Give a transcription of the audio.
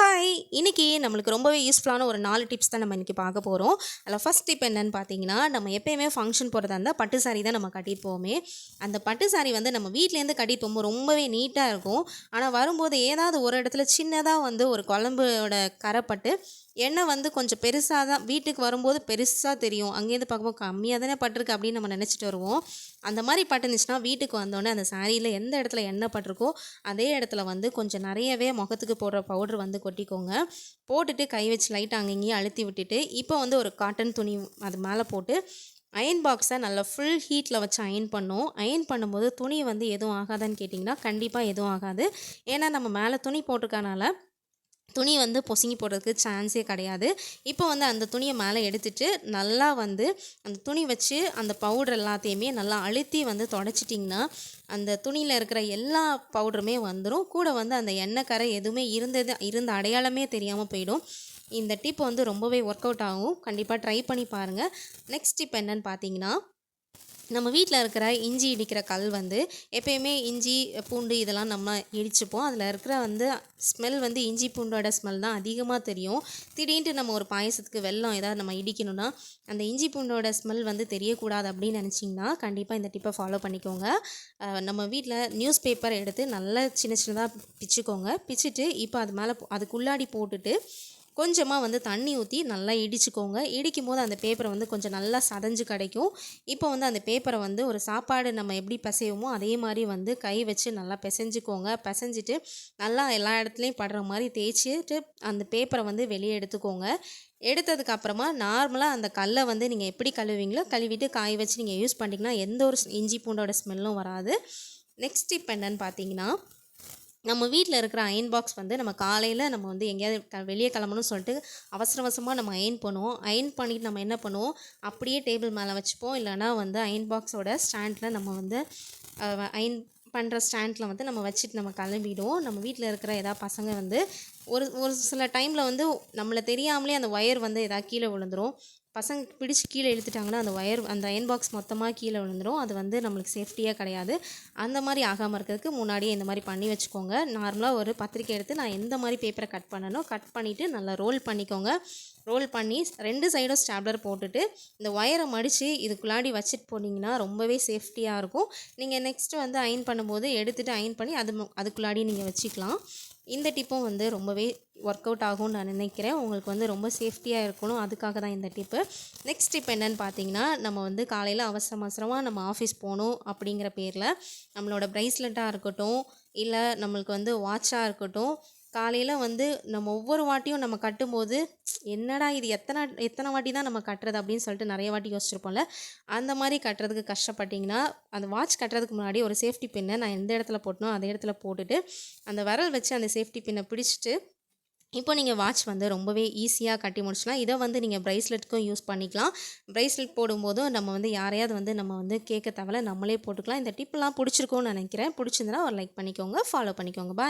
Hi இன்னைக்கு நம்மளுக்கு ரொம்பவே யூஸ்ஃபுல்லான ஒரு நாலு டிப்ஸ் தான் நம்ம இன்றைக்கி பார்க்க போகிறோம் அதில் ஃபஸ்ட் டிப் என்னன்னு பார்த்தீங்கன்னா நம்ம எப்போயுமே ஃபங்க்ஷன் போகிறதா இருந்தால் பட்டு சாரி தான் நம்ம கட்டிட்டு போவோமே. அந்த பட்டு சாரி வந்து நம்ம வீட்டிலேருந்து கட்டிட்டு போகும்போது ரொம்பவே நீட்டாக இருக்கும். ஆனால் வரும்போது ஏதாவது ஒரு இடத்துல சின்னதாக வந்து ஒரு குழம்போட கரைப்பட்டு எண்ணெய் வந்து கொஞ்சம் பெருசாக தான் வீட்டுக்கு வரும்போது பெருசாக தெரியும். அங்கேருந்து பார்க்கும்போது கம்மியாக தானே பட்டிருக்கு அப்படின்னு நம்ம நினச்சிட்டு வருவோம். அந்த மாதிரி பட்டுருந்துச்சுன்னா வீட்டுக்கு வந்தோடனே அந்த சாரியில் எந்த இடத்துல எண்ணெய் பட்டிருக்கோ அதே இடத்துல வந்து கொஞ்சம் நிறையவே முகத்துக்கு போடுற பவுடர் வந்து கொட்டிக்கோங்க. போட்டுட்டு கை வச்சு லைட்டாக அங்கங்கேயும் அழுத்தி விட்டுட்டு இப்போ வந்து ஒரு காட்டன் துணி அது மேலே போட்டு அயன் பாக்ஸை நல்லா ஃபுல் ஹீட்டில் வச்சு அயன் பண்ணோம். அயன் பண்ணும்போது துணி வந்து எதுவும் ஆகாதான்னு கேட்டிங்கன்னா கண்டிப்பாக எதுவும் ஆகாது. ஏன்னா நம்ம மேலே துணி போட்டிருக்கனால துணி வந்து பொசுங்கி போடுறதுக்கு சான்ஸே கிடையாது. இப்போ வந்து அந்த துணியை மேலே எடுத்துட்டு நல்லா வந்து அந்த துணி வச்சு அந்த பவுடர் எல்லாத்தையுமே நல்லா அழுத்தி வந்து தொடச்சிட்டிங்கன்னா அந்த துணியில் இருக்கிற எல்லா பவுடருமே வந்துடும் கூட வந்து அந்த எண்ணெய் கரை எதுவுமே இருந்தது இருந்த அடையாளமே தெரியாமல் போயிடும். இந்த டிப் வந்து ரொம்பவே ஒர்க் அவுட் ஆகும். கண்டிப்பாக ட்ரை பண்ணி பாருங்கள் நெக்ஸ்ட் டிப் என்னன்னு பார்த்தீங்கன்னா நம்ம வீட்டில் இருக்கிற இஞ்சி இடிக்கிற கல் வந்து எப்பயுமே இஞ்சி பூண்டு இதெல்லாம் நம்ம இடிச்சுப்போம். அதில் இருக்கிற வந்து ஸ்மெல் வந்து இஞ்சி பூண்டோட ஸ்மெல் தான் அதிகமாக தெரியும். திடீர்னு நம்ம ஒரு பாயசத்துக்கு வெல்லம் ஏதாவது நம்ம இடிக்கணும்னா அந்த இஞ்சி பூண்டோட ஸ்மெல் வந்து தெரியக்கூடாது அப்படின்னு நினச்சிங்கன்னா கண்டிப்பாக இந்த டிப்பை ஃபாலோ பண்ணிக்கோங்க. நம்ம வீட்டில் நியூஸ் பேப்பர் எடுத்து நல்லா சின்ன சின்னதாக பிச்சுக்கோங்க. பிச்சுட்டு இப்போ அது மேலே அதுக்குள்ளாடி போட்டுட்டு கொஞ்சமாக வந்து தண்ணி ஊற்றி நல்லா இடிச்சுக்கோங்க. இடிக்கும் போது அந்த பேப்பரை வந்து கொஞ்சம் நல்லா சதஞ்சு கிடைக்கும். இப்போ வந்து அந்த பேப்பரை வந்து ஒரு சாப்பாடு நம்ம எப்படி பிசைவோமோ அதே மாதிரி வந்து கை வச்சு நல்லா பிசைஞ்சுக்கோங்க. பிசைஞ்சிட்டு நல்லா எல்லா இடத்துலையும் படுற மாதிரி தேய்ச்சிட்டு அந்த பேப்பரை வந்து வெளியே எடுத்துக்கோங்க. எடுத்ததுக்கு அப்புறமா நார்மலாக அந்த கல்லை வந்து நீங்கள் எப்படி கழுவிங்களோ கழுவிட்டு காய வச்சு நீங்கள் யூஸ் பண்ணிட்டீங்கன்னா எந்த ஒரு இஞ்சி பூண்டோட ஸ்மெல்லும் வராது. நெக்ஸ்ட் டிப் என்னன்னு பார்த்தீங்கன்னா நம்ம வீட்டில் இருக்கிற அயன் பாக்ஸ் வந்து நம்ம காலையில் நம்ம வந்து எங்கேயாவது க வெளியே கிளம்பணும்னு சொல்லிட்டு அவசர அவசரமாக நம்ம அயன் பண்ணுவோம். அயன் பண்ணிட்டு நம்ம என்ன பண்ணுவோம்? அப்படியே டேபிள் மேலே வச்சுப்போம். இல்லைனா வந்து அயன் பாக்ஸோட ஸ்டாண்டில் நம்ம வந்து அயன் பண்ணுற ஸ்டாண்டில் வந்து நம்ம வச்சுட்டு நம்ம கிளம்பிடுவோம். நம்ம வீட்டில் இருக்கிற ஏதாவது பசங்க வந்து ஒரு ஒரு சில டைமில் வந்து நம்மளை தெரியாமலே அந்த ஒயர் வந்து எதாவது கீழே விழுந்துரும். பசங்க பிடிச்சி கீழே இழுத்துட்டாங்கன்னா அந்த ஒயர் அந்த அயன் பாக்ஸ் மொத்தமாக கீழே விழுந்துடும் அது வந்து நம்மளுக்கு சேஃப்டியாக கிடையாது. அந்த மாதிரி ஆகாமல் இருக்கிறதுக்கு முன்னாடியே இந்த மாதிரி பண்ணி வச்சுக்கோங்க. நார்மலாக ஒரு பத்திரிக்கை எடுத்து நான் எந்த மாதிரி பேப்பரை கட் பண்ணனோ கட் பண்ணிவிட்டு நல்லா ரோல் பண்ணிக்கோங்க. ரோல் பண்ணி ரெண்டு சைடும் ஸ்டாப்லர் போட்டுட்டு இந்த ஒயரை மடித்து இதுக்குள்ளாடி வச்சுட்டு போனீங்கன்னா ரொம்பவே சேஃப்டியாக இருக்கும். நீங்கள் நெக்ஸ்ட்டு வந்து அயன் பண்ணும்போது எடுத்துகிட்டு அயன் பண்ணி அது அதுக்குள்ளாடி நீங்கள் வச்சுக்கலாம். இந்த டிப்பும் வந்து ரொம்பவே ஒர்க் அவுட் ஆகும்னு நான் நினைக்கிறேன். உங்களுக்கு வந்து ரொம்ப சேஃப்டியாக இருக்கணும். அதுக்காக தான் இந்த டிப்பு. நெக்ஸ்ட் டிப் என்னென்னு பார்த்தீங்கன்னா நம்ம வந்து காலையில் அவசரம் அவசரமாக நம்ம ஆஃபீஸ் போகணும் அப்படிங்கிற பேரில் நம்மளோட ப்ரைஸ்லெட்டாக இருக்கட்டும் இல்லை நம்மளுக்கு வந்து வாட்சாக இருக்கட்டும் காலையில் வந்து நம்ம ஒவ்வொரு வாட்டியும் நம்ம கட்டும்போது என்னடா இது? எத்தனை எத்தனை வாட்டி தான் நம்ம கட்டுறது? அப்படின்னு சொல்லிட்டு நிறைய வாட்டி யோசிச்சிருப்போம்ல. அந்த மாதிரி கட்டுறதுக்கு கஷ்டப்பட்டிங்கன்னா அந்த வாட்ச் கட்டுறதுக்கு முன்னாடி ஒரு சேஃப்டி பின்னை நான் எந்த இடத்துல போட்டனோ அந்த இடத்துல போட்டுட்டு அந்த விரல் வச்சு அந்த சேஃப்டி பின்னை பிடிச்சிட்டு இப்போ நீங்கள் வாட்ச் வந்து ரொம்பவே ஈஸியாக கட்டி முடிச்சலாம் இதை வந்து நீங்கள் ப்ரைஸ்லெட்டுக்கும் யூஸ் பண்ணிக்கலாம். ப்ரைஸ்லெட் போடும்போதும் நம்ம வந்து யாரையாவது வந்து நம்ம வந்து கேட்க தவிர நம்மளே போட்டுக்கலாம். இந்த டிப்லாம் பிடிச்சிருக்கோன்னு நினைக்கிறேன். பிடிச்சிருந்தனா ஒரு லைக் பண்ணிக்கோங்க. ஃபாலோ பண்ணிக்கோங்க. பாய்.